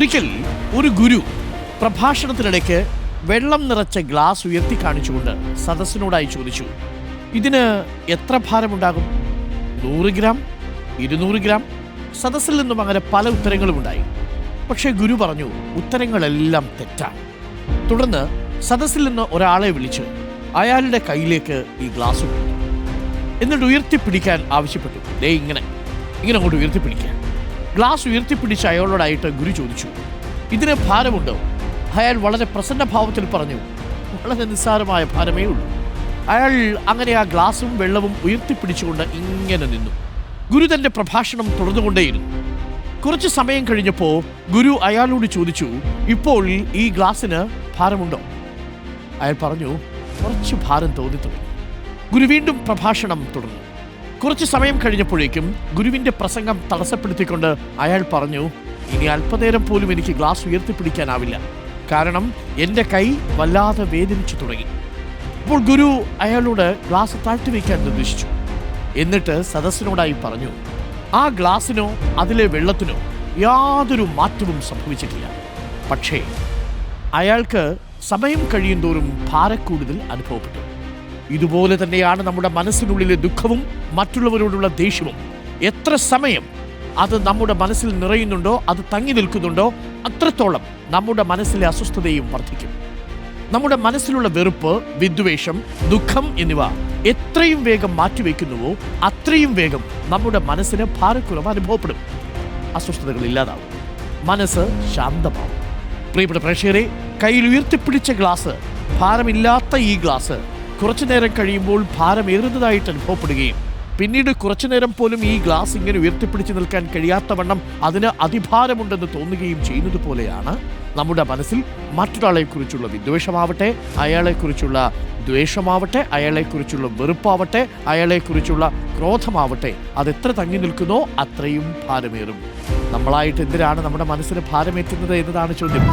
ഒരിക്കൽ ഒരു ഗുരു പ്രഭാഷണത്തിനിടയ്ക്ക് വെള്ളം നിറച്ച ഗ്ലാസ് ഉയർത്തി കാണിച്ചുകൊണ്ട് സദസ്സിനോടായി ചോദിച്ചു ഇതിന് എത്ര ഭാരമുണ്ടാകും? നൂറ് ഗ്രാം ഇരുന്നൂറ് ഗ്രാം. സദസ്സിൽ നിന്നും അങ്ങനെ പല ഉത്തരങ്ങളും ഉണ്ടായി. പക്ഷേ ഗുരു പറഞ്ഞു ഉത്തരങ്ങളെല്ലാം തെറ്റാണ്. തുടർന്ന് സദസ്സിൽ നിന്ന് ഒരാളെ വിളിച്ച് അയാളുടെ കയ്യിലേക്ക് ഈ ഗ്ലാസ് എന്നിട്ട് ഉയർത്തിപ്പിടിക്കാൻ ആവശ്യപ്പെട്ടു. ദേ ഇങ്ങനെ ഇങ്ങനെ അങ്ങോട്ട് ഉയർത്തിപ്പിടിക്കാൻ ഗ്ലാസ് ഉയർത്തിപ്പിടിച്ച് അയാളോടായിട്ട് ഗുരു ചോദിച്ചു. ഇതിന് ഭാരമുണ്ടോ? അയാൾ വളരെ പ്രസന്ന ഭാവത്തിൽ പറഞ്ഞു വളരെ നിസ്സാരമായ ഭാരമേ ഉള്ളൂ. അയാൾ അങ്ങനെ ആ ഗ്ലാസും വെള്ളവും ഉയർത്തിപ്പിടിച്ചുകൊണ്ട് ഇങ്ങനെ നിന്നു. ഗുരു തന്റെ പ്രഭാഷണം തുടർന്നുകൊണ്ടേയിരുന്നു. കുറച്ച് സമയം കഴിഞ്ഞപ്പോൾ ഗുരു അയാളോട് ചോദിച്ചു ഇപ്പോൾ ഈ ഗ്ലാസ്സിന് ഭാരമുണ്ടോ? അയാൾ പറഞ്ഞു കുറച്ച് ഭാരം തോന്നി തുടങ്ങി ഗുരു വീണ്ടും പ്രഭാഷണം തുടർന്നു. കുറച്ച് സമയം കഴിഞ്ഞപ്പോഴേക്കും ഗുരുവിന്റെ പ്രസംഗം തടസ്സപ്പെടുത്തിക്കൊണ്ട് അയാൾ പറഞ്ഞു ഇനി അല്പനേരം പോലും എനിക്ക് ഗ്ലാസ് ഉയർത്തിപ്പിടിക്കാനാവില്ല. കാരണം എന്റെ കൈ വല്ലാതെ വേദനിച്ചു തുടങ്ങി. അപ്പോൾ ഗുരു അയാളോട് ഗ്ലാസ് താഴ്ത്തി വയ്ക്കാൻ നിർദ്ദേശിച്ചു. എന്നിട്ട് സദസ്സിനോടായി പറഞ്ഞു ആ ഗ്ലാസിനോ അതിലെ വെള്ളത്തിനോ യാതൊരു മാറ്റവും സംഭവിച്ചിട്ടില്ല. പക്ഷേ അയാൾക്ക് സമയം കഴിയുന്തോറും ഭാരക്കൂടുതൽ അനുഭവപ്പെട്ടു. ഇതുപോലെ തന്നെയാണ് നമ്മുടെ മനസ്സിനുള്ളിലെ ദുഃഖവും മറ്റുള്ളവരോടുള്ള ദേഷ്യവും. എത്ര സമയം അത് നമ്മുടെ മനസ്സിൽ നിറയുന്നുണ്ടോ അത് തങ്ങി നിൽക്കുന്നുണ്ടോ അത്രത്തോളം നമ്മുടെ മനസ്സിലെ അസ്വസ്ഥതയും വർദ്ധിക്കും. നമ്മുടെ മനസ്സിലുള്ള വെറുപ്പ് വിദ്വേഷം ദുഃഖം എന്നിവ എത്രയും വേഗം മാറ്റിവെക്കുന്നുവോ അത്രയും വേഗം നമ്മുടെ മനസ്സിന് ഭാരക്കുറവ് അനുഭവപ്പെടും. അസ്വസ്ഥതകൾ ഇല്ലാതാവും. മനസ്സ് ശാന്തമാവും. പ്രിയപ്പെട്ട പ്രേക്ഷകരെ കയ്യിൽ ഉയർത്തിപ്പിടിച്ച ഗ്ലാസ് ഭാരമില്ലാത്ത ഈ ഗ്ലാസ് കുറച്ചു നേരം കഴിയുമ്പോൾ ഭാരം ഭാരമേറുന്നതായിട്ട് അനുഭവപ്പെടുകയും പിന്നീട് കുറച്ചു നേരം പോലും ഈ ഗ്ലാസ് ഇങ്ങനെ ഉയർത്തിപ്പിടിച്ചു നിൽക്കാൻ കഴിയാത്ത വണ്ണം അതിന് അതിഭാരമുണ്ടെന്ന് തോന്നുകയും ചെയ്യുന്നത് പോലെയാണ് നമ്മുടെ മനസ്സിൽ മറ്റൊരാളെക്കുറിച്ചുള്ള വിദ്വേഷമാവട്ടെ അയാളെക്കുറിച്ചുള്ള ദ്വേഷമാവട്ടെ അയാളെക്കുറിച്ചുള്ള വെറുപ്പാവട്ടെ അയാളെക്കുറിച്ചുള്ള ക്രോധമാവട്ടെ അതെത്ര തങ്ങി നിൽക്കുന്നോ അത്രയും ഭാരമേറും. നമ്മളായിട്ട് എന്തിനാണ് നമ്മുടെ മനസ്സിന് ഭാരമേറ്റുന്നത് എന്നതാണ് ചോദ്യം.